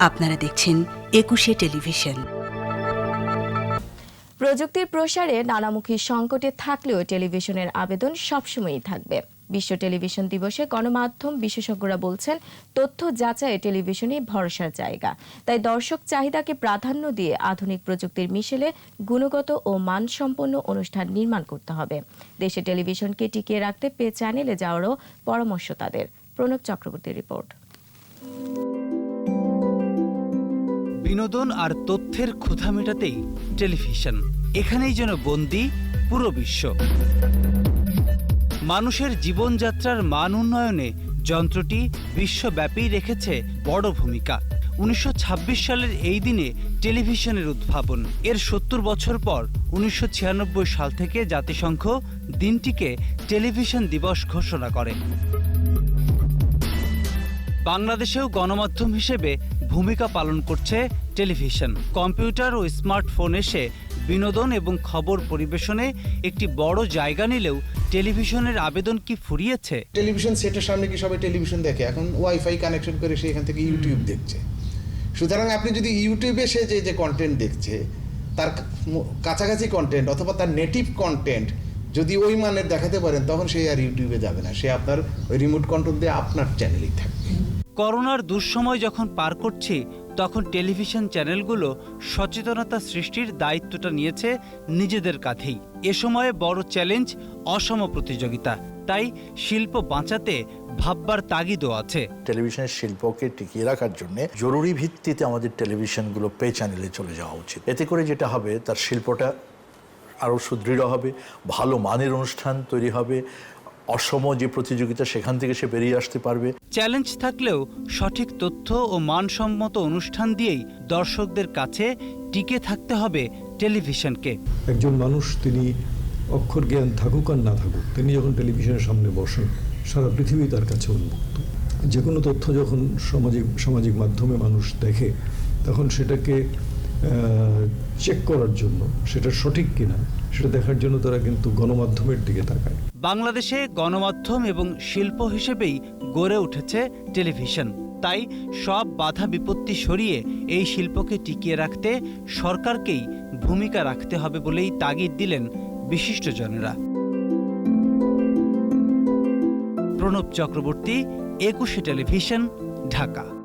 আপনারা দেখছেন একুশে টেলিভিশন। প্রযুক্তির প্রসারে নানামুখী সংকটে থাকলেও টেলিভিশনের আবেদন সবসময়ই থাকবে। বিশ্ব টেলিভিশন দিবসে গণমাধ্যম বিশেষজ্ঞরা বলছেন, তথ্য যাচাই টেলিভিশনই ভরসার জায়গা। তাই দর্শক চাহিদাকে প্রাধান্য দিয়ে আধুনিক প্রযুক্তির মিশেলে গুণগত ও মানসম্পন্ন অনুষ্ঠান নির্মাণ করতে হবে। দেশে টেলিভিশনকে টিকিয়ে রাখতে পে চ্যানেলে যাওয়ারও পরামর্শ তাদের। প্রণব চক্রবর্তীর রিপোর্ট। বিনোদন আর তথ্যের ক্ষুধা মেটাতেই টেলিভিশন। এখানেই যেন বন্দি পুরো বিশ্ব। মানুষের জীবনযাত্রার মান উন্নয়নে যন্ত্রটি বিশ্বব্যাপী রেখেছে বড় ভূমিকা। উনিশশো ছাব্বিশ সালের এই দিনে টেলিভিশনের উদ্ভাবন। এর সত্তর বছর পর উনিশশো ছিয়ানব্বই সাল থেকে জাতিসংঘ দিনটিকে টেলিভিশন দিবস ঘোষণা করে। বাংলাদেশেও গণমাধ্যম হিসেবে ভূমিকা পালন করছে টেলিভিশন। কম্পিউটার ও স্মার্টফোন এসে বিনোদন এবং খবর পরিবেশনে একটি বড় জায়গা নিলেও টেলিভিশনের আবেদন কি ফুরিয়েছে? টেলিভিশন সেটের সামনে কি সবাই টেলিভিশন দেখে? এখন ওয়াইফাই কানেকশন করে সে এখান থেকে ইউটিউব দেখছে। সুতরাং আপনি যদি ইউটিউবে সে যে যে কন্টেন্ট দেখছে, তার কাছাকাছি কন্টেন্ট অথবা তার নেটিভ কন্টেন্ট যদি ওই মানের দেখাতে পারেন তখন সে আর ইউটিউবে যাবে না। সে আপনার ওই রিমোট কন্ট্রোল দিয়ে আপনার চ্যানেলেই থাকবে। করোনার দুঃসময় যখন পার করছি তখন টেলিভিশন চ্যানেলগুলো সচেতনতা সৃষ্টির দায়িত্বটা নিয়েছে নিজেদের কাঁধেই। এ সময়ে বড় চ্যালেঞ্জ অসম প্রতিযোগিতা। তাই শিল্প বাঁচাতে ভাববার তাগিদও আছে। টেলিভিশনের শিল্পকে টিকিয়ে রাখার জন্য জরুরি ভিত্তিতে আমাদের টেলিভিশনগুলো পে চ্যানেলে চলে যাওয়া উচিত। এতে করে যেটা হবে তার শিল্পটা আরও সুদৃঢ় হবে ভালো মানের অনুষ্ঠান তৈরি হবে অসম যে প্রতিযোগিতা সেখান থেকে সে বেরিয়ে আসতে পারবে। চ্যালেঞ্জ থাকলেও সঠিক তথ্য ও মানসম্মত অনুষ্ঠান দিয়েই দর্শকদের কাছে টিকে থাকতে হবে টেলিভিশনকে। একজন মানুষ তিনি অক্ষর জ্ঞান থাকুক আর না থাকুক তিনি যখন টেলিভিশনের সামনে বসেন সারা পৃথিবী তার কাছে উন্মুক্ত। যে কোনো তথ্য যখন সামাজিক সামাজিক মাধ্যমে মানুষ দেখে তখন সেটাকে চেক করার জন্য। সেটা সঠিক কিনা, সেটা দেখার জন্য তারা কিন্তু গণমাধ্যমের দিকে তাকায়। বাংলাদেশে গণমাধ্যম এবং শিল্প হিসেবেই গড়ে উঠেছে টেলিভিশন। তাই সব বাধা বিপত্তি সরিয়ে এই শিল্পকে টিকিয়ে রাখতে সরকারকেই ভূমিকা রাখতে হবে বলেই তাগিদ দিলেন বিশিষ্টজনেরা। প্রণব চক্রবর্তী, একুশে টেলিভিশন, ঢাকা।